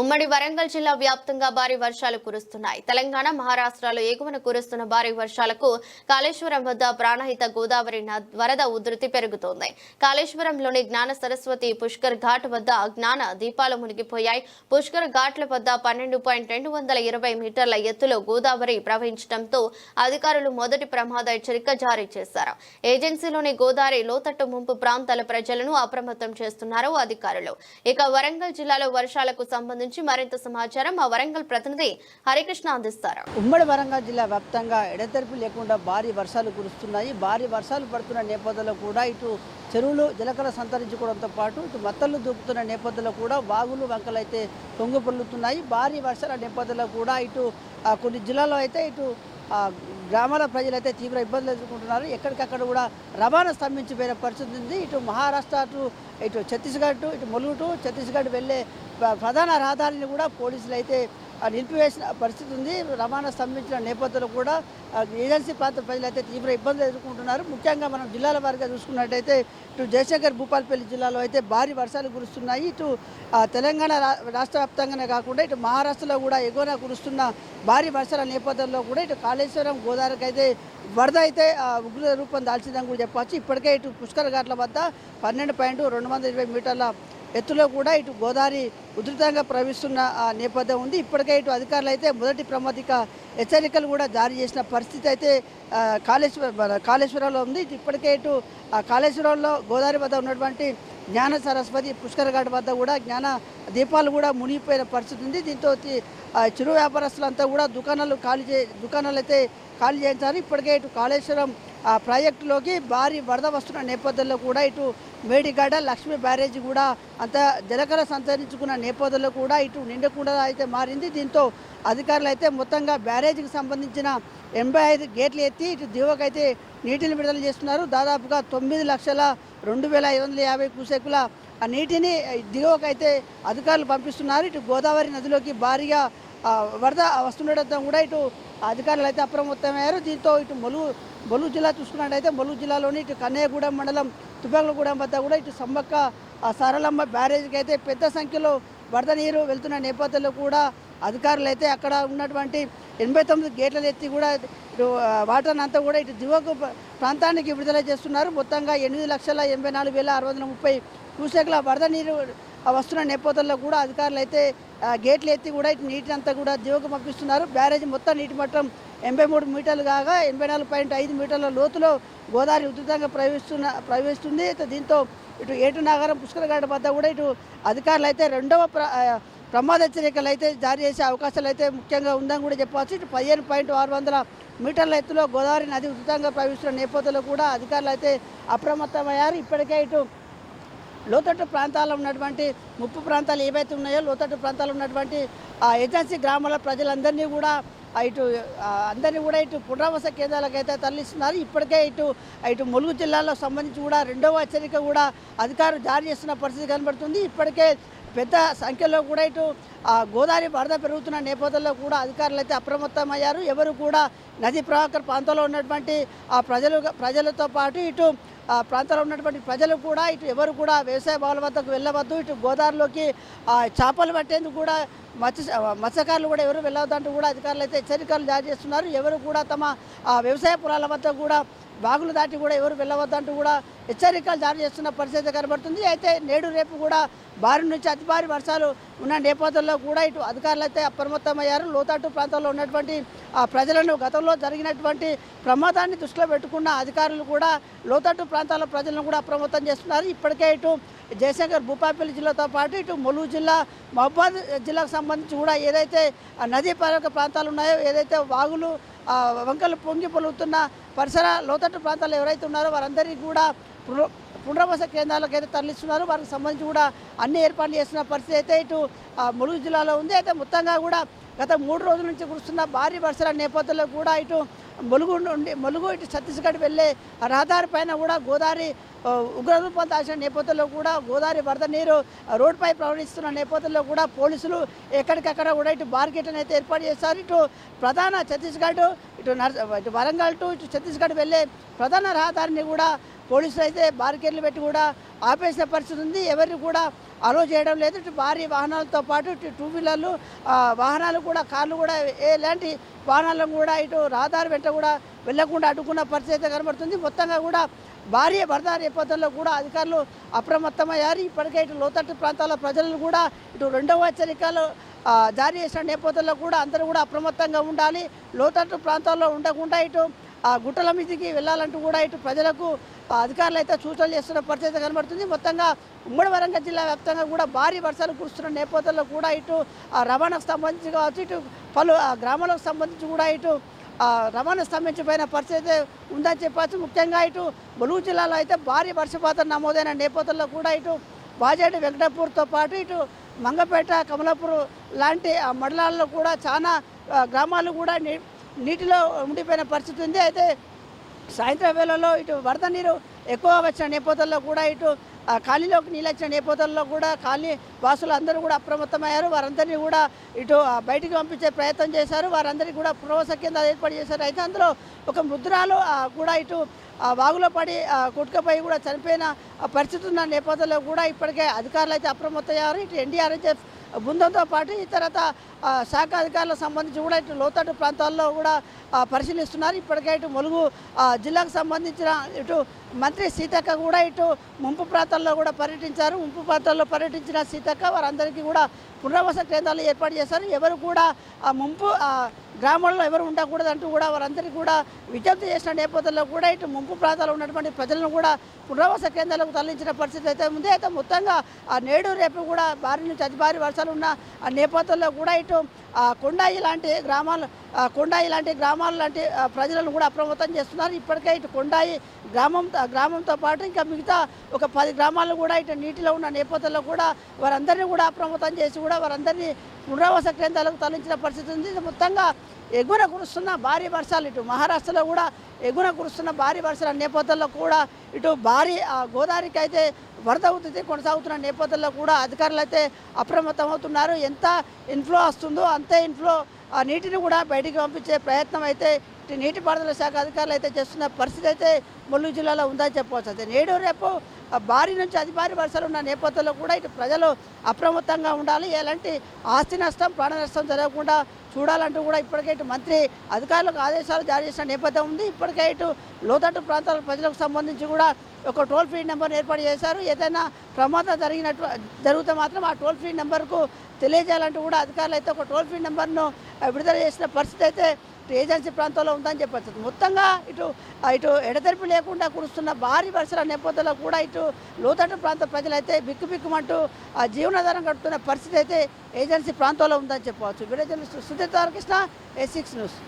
ఉమ్మడి వరంగల్ జిల్లా వ్యాప్తంగా భారీ వర్షాలు కురుస్తున్నాయి. తెలంగాణ మహారాష్ట్రలో ఎగువన కురుస్తున్న భారీ వర్షాలకు కాళేశ్వరం వద్ద ప్రాణహిత గోదావరి వరద ఉధృతి పెరుగుతోంది. కాళేశ్వరంలోని జ్ఞాన సరస్వతి పుష్కర్ ఘాట్ వద్ద జ్ఞాన దీపాలు మునిగిపోయాయి. పుష్కర్ ఘాట్ల వద్ద పన్నెండు పాయింట్ రెండు వందల ఇరవై మీటర్ల ఎత్తులో గోదావరి ప్రవహించడంతో అధికారులు మొదటి ప్రమాద హెచ్చరిక జారీ చేశారు. ఏజెన్సీలోని గోదావరి లోతట్టు ముంపు ప్రాంతాల ప్రజలను అప్రమత్తం చేస్తున్నారు అధికారులు. ఇక వరంగల్ జిల్లాలో వర్షాలకు సంబంధించి మరింత సమాచారం మా వరంగల్ ప్రతినిధి హరికృష్ణ అందిస్తారు. ఉమ్మడి వరంగల్ జిల్లా వ్యాప్తంగా ఎడతెరిపి లేకుండా భారీ వర్షాలు కురుస్తున్నాయి. భారీ వర్షాలు పడుతున్న నేపథ్యంలో కూడా ఇటు చెరువులు జలకల సంతరించుకోవడంతో పాటు ఇటు మత్తళ్ళు దూపుతున్న నేపథ్యంలో కూడా వాగులు వంకలు అయితే పొంగి పొల్లుతున్నాయి భారీ వర్షాల నేపథ్యంలో కూడా ఇటు కొన్ని జిల్లాల్లో అయితే ఇటు గ్రామాల ప్రజలైతే తీవ్ర ఇబ్బందులు ఎదుర్కొంటున్నారు. ఎక్కడికక్కడ కూడా రవాణా స్తంభించిపోయిన పరిస్థితి ఉంది. ఇటు మహారాష్ట్ర అటు ఇటు ఛత్తీస్గఢ్ ఇటు ములుగు ఛత్తీస్గఢ్ వెళ్ళే ప్రధాన రహదారిని కూడా పోలీసులు అయితే నిలిపివేసిన పరిస్థితి ఉంది. రవాణా స్తంభించిన నేపథ్యంలో కూడా ఏజెన్సీ ప్రాంత ప్రజలైతే తీవ్ర ఇబ్బందులు ఎదుర్కొంటున్నారు. ముఖ్యంగా మనం జిల్లాల వారిగా చూసుకున్నట్టయితే ఇటు జయశంకర్ భూపాలపల్లి జిల్లాలో అయితే భారీ వర్షాలు కురుస్తున్నాయి. ఇటు ఆ, తెలంగాణ రా- రాష్ట్ర వ్యాప్తంగానే కాకుండా ఇటు మహారాష్ట్రలో కూడా ఎగువన కురుస్తున్న భారీ వర్షాల నేపథ్యంలో కూడా ఇటు కాళేశ్వరం గోదావరికి అయితే వరద అయితే ఉగ్ర రూపం దాల్చిందని కూడా చెప్పవచ్చు. ఇప్పటికే ఇటు పుష్కర ఘాట్ల వద్ద పన్నెండు పాయింట్ రెండు వందల ఇరవై మీటర్ల ఎత్తులో కూడా ఇటు గోదావరి ఉధృతంగా ప్రవహిస్తున్న నేపథ్యం ఉంది. ఇప్పటికే ఇటు అధికారులు అయితే మొదటి ప్రమాదిక హెచ్చరికలు కూడా జారీ చేసిన పరిస్థితి అయితే కాళేశ్వర కాళేశ్వరంలో ఉంది. ఇప్పటికే ఇటు ఆ కాళేశ్వరంలో గోదావరి వద్ద ఉన్నటువంటి జ్ఞాన సరస్వతి పుష్కర్ ఘాట్ వద్ద కూడా జ్ఞాన దీపాలు కూడా మునిగిపోయిన పరిస్థితి ఉంది. దీంతో చిరు వ్యాపారస్తులంతా కూడా దుకాణాలు ఖాళీ చే దుకాణాలు అయితే ఖాళీ చేయించారు. ఇప్పటికే ఇటు కాళేశ్వరం ఆ ప్రాజెక్టులోకి భారీ వరద వస్తున్న నేపథ్యంలో కూడా ఇటు మేడిగడ్డ లక్ష్మీ బ్యారేజ్ కూడా అంత జలకర సంతరించుకున్న నేపథ్యంలో కూడా ఇటు నిండకుండా అయితే మారింది. దీంతో అధికారులు అయితే మొత్తంగా బ్యారేజీకి సంబంధించిన ఎనభై ఐదు గేట్లు ఎత్తి ఇటు దివకైతే నీటిని విడుదల చేస్తున్నారు. దాదాపుగా తొమ్మిది లక్షల రెండు వేల ఐదు వందల యాభై క్యూసెక్కుల ఆ నీటిని దిగువకైతే అధికారులు పంపిస్తున్నారు. ఇటు గోదావరి నదిలోకి భారీగా వరద వస్తుండటంతో కూడా ఇటు అధికారులు అయితే అప్రమత్తమయ్యారు. దీంతో ఇటు ములుగు ములుగు జిల్లా చూసుకున్నట్టయితే ములుగు జిల్లాలోని ఇటు కన్నయ్యగూడెం మండలం తుపాకులగూడెం వద్ద కూడా ఇటు సమ్మక్క ఆ సారలమ్మ బ్యారేజ్కి అయితే పెద్ద సంఖ్యలో వరద నీరు వెళ్తున్న నేపథ్యంలో కూడా అధికారులు అయితే అక్కడ ఉన్నటువంటి ఎనభై తొమ్మిది గేట్లను ఎత్తి కూడా ఇటు వాటర్ని అంతా కూడా ఇటు దివకు ప్రాంతానికి విడుదల చేస్తున్నారు. మొత్తంగా ఎనిమిది లక్షల ఎనభై నాలుగు వేల ఆరు వందల ముప్పై క్యూసెక్ల వరద నీరు ఆ, వస్తున్న నేపథ్యంలో కూడా అధికారులు అయితే గేట్లు ఎత్తి కూడా ఇటు నీటిని అంతా కూడా దివకు పంపిస్తున్నారు. బ్యారేజ్ మొత్తం నీటి మట్టం ఎనభై మూడు మీటర్లు కాగా ఎనభై నాలుగు పాయింట్ ఐదు మీటర్ల లోతులో గోదావరి ఉధృతంగా ప్రవహిస్తున్న ప్రవేశిస్తుంది దీంతో ఇటు ఏటు నగరం పుష్కరఘాట్ వద్ద కూడా ఇటు అధికారులు అయితే రెండవ ప్ర ప్రమాద హెచ్చరికలు అయితే జారీ చేసే అవకాశాలు అయితే ముఖ్యంగా ఉందని కూడా చెప్పవచ్చు. ఇటు పదిహేను పాయింట్ ఆరు వందల మీటర్ల ఎత్తులో గోదావరి నది ఉచితంగా ప్రవహిస్తున్న నేపథ్యంలో కూడా అధికారులు అయితే అప్రమత్తమయ్యారు. ఇప్పటికే ఇటు లోతట్టు ప్రాంతాల్లో ఉన్నటువంటి ముప్పు ప్రాంతాలు ఏవైతే ఉన్నాయో లోతట్టు ప్రాంతాల్లో ఉన్నటువంటి ఆ ఏజెన్సీ గ్రామాల ప్రజలందరినీ కూడా ఇటు అందరినీ కూడా ఇటు పునరావాస కేంద్రాలకు అయితే తరలిస్తున్నారు. ఇప్పటికే ఇటు ఇటు ములుగు జిల్లాలో సంబంధించి కూడా రెండవ హెచ్చరిక కూడా అధికారులు జారీ చేస్తున్న పరిస్థితి కనబడుతుంది. ఇప్పటికే పెద్ద సంఖ్యలో కూడా ఇటు ఆ గోదావరి వరద పెరుగుతున్న నేపథ్యంలో కూడా అధికారులు అయితే అప్రమత్తమయ్యారు. ఎవరు కూడా నదీ ప్రవాహక ప్రాంతంలో ఉన్నటువంటి ఆ ప్రజలు ప్రజలతో పాటు ఇటు ఆ ప్రాంతంలో ఉన్నటువంటి ప్రజలు కూడా ఇటు ఎవరు కూడా వ్యవసాయ భవనాల వద్దకు వెళ్ళవద్దు. ఇటు గోదావరిలోకి ఆ చేపలు పట్టేందుకు కూడా మత్స్య మత్స్యకారులు కూడా ఎవరు వెళ్ళవద్దంటూ కూడా అధికారులు అయితే హెచ్చరికలు జారీ చేస్తున్నారు. ఎవరు కూడా తమ ఆ వ్యవసాయ పొలాల వద్ద కూడా బాగులు దాటి కూడా ఎవరు వెళ్ళవద్దంటూ కూడా హెచ్చరికలు జారీ చేస్తున్న పరిస్థితి కనబడుతుంది. అయితే నేడు రేపు కూడా భారీ నుంచి అతి భారీ వర్షాలు ఉన్న నేపథ్యంలో కూడా ఇటు అధికారులు అయితే అప్రమత్తమయ్యారు. లోతాటు ప్రాంతాల్లో ఉన్నటువంటి ఆ ప్రజలను గతంలో జరిగినటువంటి ప్రమాదాన్ని దృష్టిలో పెట్టుకున్న అధికారులు కూడా లోతట్టు ప్రాంతాల ప్రజలను కూడా అప్రమత్తం చేస్తున్నారు. ఇప్పటికే ఇటు జయశంకర్ భూపాపల్లి జిల్లాతో పాటు ఇటు ములుగు జిల్లా మహబాద్ జిల్లాకు సంబంధించి కూడా ఏదైతే ఆ నదీ పరివాహక ప్రాంతాలు ఉన్నాయో ఏదైతే వాగులు వంకలు పొంగి పొలుగుతున్న పరిసర లోతట్టు ప్రాంతాల్లో ఎవరైతే ఉన్నారో వారందరికీ కూడా పునరావాస కేంద్రాలకు అయితే తరలిస్తున్నారు. వారికి సంబంధించి కూడా అన్ని ఏర్పాట్లు చేస్తున్న పరిస్థితి అయితే ఇటు ఆ, ములుగు జిల్లాలో ఉంది. అయితే మొత్తంగా కూడా గత మూడు రోజుల నుంచి కురుస్తున్న భారీ వర్షాల నేపథ్యంలో కూడా ఇటు ములుగు నుండి ములుగు ఇటు ఛత్తీస్గఢ్ వెళ్ళే రహదారి పైన కూడా గోదావరి ఉగ్రరూపం దాచిన నేపథ్యంలో కూడా గోదావరి వరద నీరు రోడ్డుపై ప్రవహిస్తున్న నేపథ్యంలో కూడా పోలీసులు ఎక్కడికక్కడ కూడా ఇటు బార్గేట్లను అయితే ఏర్పాటు చేశారు. ఇటు ప్రధాన ఛత్తీస్గఢ్ ఇటు నర్ ఇటు వరంగల్ టు ఇటు ఛత్తీస్గఢ్ వెళ్ళే ప్రధాన రహదారిని కూడా పోలీసులు అయితే బారికేడ్లు పెట్టి కూడా ఆపేసిన పరిస్థితి ఉంది. ఎవరిని కూడా అలో చేయడం లేదు. ఇటు భారీ వాహనాలతో పాటు ఇటు టూ వీలర్లు వాహనాలు కూడా కార్లు కూడా ఎలాంటి వాహనాలను కూడా ఇటు రహదారి వెంట కూడా వెళ్ళకుండా అడ్డుకున్న పరిస్థితి అయితే కనబడుతుంది. మొత్తంగా కూడా భారీ భర్త నేపథ్యంలో కూడా అధికారులు అప్రమత్తమయ్యారు. ఇప్పటికే ఇటు లోతట్టు ప్రాంతాల ప్రజలను కూడా ఇటు రెండవ హెచ్చరికలు జారీ చేసిన నేపథ్యంలో కూడా అందరూ కూడా అప్రమత్తంగా ఉండాలి. లోతట్టు ప్రాంతాల్లో ఉండకుండా ఇటు ఆ గుట్టల మీదకి వెళ్ళాలంటూ కూడా ఇటు ప్రజలకు అధికారులు అయితే సూచనలు చేస్తున్న పరిస్థితి కనబడుతుంది. మొత్తంగా ఉమ్మడి వరంగల్ జిల్లా వ్యాప్తంగా కూడా భారీ వర్షాలు కురుస్తున్న నేపథ్యంలో కూడా ఇటు ఆ రవాణాకు సంబంధించి కావచ్చు ఇటు పలు గ్రామాలకు సంబంధించి కూడా ఇటు రవాణా స్తంభించిపోయిన పరిస్థితి ఉందని చెప్పచ్చు. ముఖ్యంగా ఇటు ములుగు జిల్లాలో అయితే భారీ వర్షపాతం నమోదైన నేపథ్యంలో కూడా ఇటు బాజేటి వెంకటపూర్తో పాటు ఇటు మంగపేట కమలాపూర్ లాంటి ఆ మండలాల్లో కూడా చాలా గ్రామాలు కూడా నీ నీటిలో ఉండిపోయిన పరిస్థితి ఉంది. అయితే సాయంత్రం వేళలో ఇటు వరద నీరు ఎక్కువ వచ్చిన నేపథ్యంలో కూడా ఇటు ఖాళీలోకి నీళ్ళు వచ్చిన నేపథ్యంలో కూడా ఖాళీ వాసులు అందరూ కూడా అప్రమత్తమయ్యారు. వారందరినీ కూడా ఇటు బయటికి పంపించే ప్రయత్నం చేశారు. వారందరికీ కూడా పునర్వస కేంద్రాలు ఏర్పాటు చేశారు. అయితే అందులో ఒక ముద్రాలు కూడా ఇటు వాగులో పడి ఆ, కూడా చనిపోయిన పరిస్థితి ఉన్న నేపథ్యంలో కూడా ఇప్పటికే అధికారులు అయితే అప్రమత్తమయ్యారు. ఇటు ఎన్డీఆర్ఎఫ్ బృందంతో పాటు ఈ తర్వాత శాఖ అధికారులకు సంబంధించి కూడా ఇటు లోతట్టు ప్రాంతాల్లో కూడా పరిశీలిస్తున్నారు. ఇప్పటికే ఇటు ములుగు జిల్లాకు సంబంధించిన ఇటు మంత్రి సీతక్క కూడా ఇటు ముంపు ప్రాంతాల్లో కూడా పర్యటించారు. ముంపు ప్రాంతాల్లో పర్యటించిన సీతక్క వారందరికీ కూడా పునరావాస కేంద్రాలు ఏర్పాటు చేశారు. ఎవరు కూడా ఆ ముంపు ఆ, గ్రామాల్లో ఎవరు ఉండకూడదు అంటూ కూడా వారందరికీ కూడా విజ్ఞప్తి చేసిన నేపథ్యంలో కూడా ఇటు ముంపు ప్రాంతాల్లో ఉన్నటువంటి ప్రజలను కూడా పునరావాస కేంద్రాలకు తరలించిన పరిస్థితి అయితే ఉంది. అయితే మొత్తంగా ఆ నేడు రేపు కూడా భారీ నుంచి అతి భారీ వర్షాలు ఉన్న ఆ నేపథ్యంలో కూడా ఇటు ఆ కొండాయి లాంటి గ్రామాలు కొండాయి లాంటి గ్రామాలు లాంటి ప్రజలను కూడా అప్రమత్తం చేస్తున్నారు. ఇప్పటికే ఇటు కొండాయి గ్రామం గ్రామంతో పాటు ఇంకా మిగతా ఒక పది గ్రామాలు కూడా ఇటు నీటిలో ఉన్న నేపథ్యంలో కూడా వారందరినీ కూడా అప్రమత్తం చేసి కూడా వారందరినీ పునరావాస కేంద్రాలకు తరలించిన పరిస్థితి ఉంది. ఇది మొత్తంగా ఎగున కురుస్తున్న భారీ వర్షాలు ఇటు మహారాష్ట్రలో కూడా ఎగున కురుస్తున్న భారీ వర్షాల నేపథ్యంలో కూడా ఇటు భారీ ఆ, గోదావరికి అయితే వరద ఉధృతి కొనసాగుతున్న నేపథ్యంలో కూడా అధికారులు అయితే అప్రమత్తం అవుతున్నారు. ఎంత ఇన్ఫ్లో వస్తుందో అంతే ఇన్ఫ్లో ఆ నీటిని కూడా బయటికి పంపించే ప్రయత్నం అయితే నీటిపారుదల శాఖ అధికారులు అయితే చేస్తున్న పరిస్థితి అయితే ములుగు జిల్లాలో ఉందని చెప్పవచ్చు. అయితే నేడు రేపు భారీ నుంచి అతి భారీ వర్షాలు ఉన్న నేపథ్యంలో కూడా ఇటు ప్రజలు అప్రమత్తంగా ఉండాలి. ఎలాంటి ఆస్తి నష్టం ప్రాణ నష్టం జరగకుండా చూడాలంటూ కూడా ఇప్పటికే ఇటు మంత్రి అధికారులకు ఆదేశాలు జారీ చేసిన నేపథ్యం ఉంది. ఇప్పటికే ఇటు లోతట్టు ప్రాంతాల ప్రజలకు సంబంధించి కూడా ఒక టోల్ ఫ్రీ నెంబర్ ఏర్పాటు చేశారు. ఏదైనా ప్రమాదం జరిగినట్టు జరిగితే మాత్రం ఆ టోల్ ఫ్రీ నెంబర్కు తెలియజేయాలంటూ కూడా అధికారులు అయితే ఒక టోల్ ఫ్రీ నెంబర్ను విడుదల చేసిన పరిస్థితి అయితే ఏజెన్సీ ప్రాంతంలో ఉందని చెప్పచ్చు. మొత్తంగా ఇటు ఇటు ఎడతెరిపి లేకుండా కురుస్తున్న భారీ వర్షాల నేపథ్యంలో కూడా ఇటు లోతట్టు ప్రాంత ప్రజలైతే బిక్కుబిక్కుమంటూ ఆ జీవనాధారం గడుపుతున్న పరిస్థితి అయితే ఏజెన్సీ ప్రాంతంలో ఉందని చెప్పవచ్చు. Video Sudheer Tarakrishna A six news.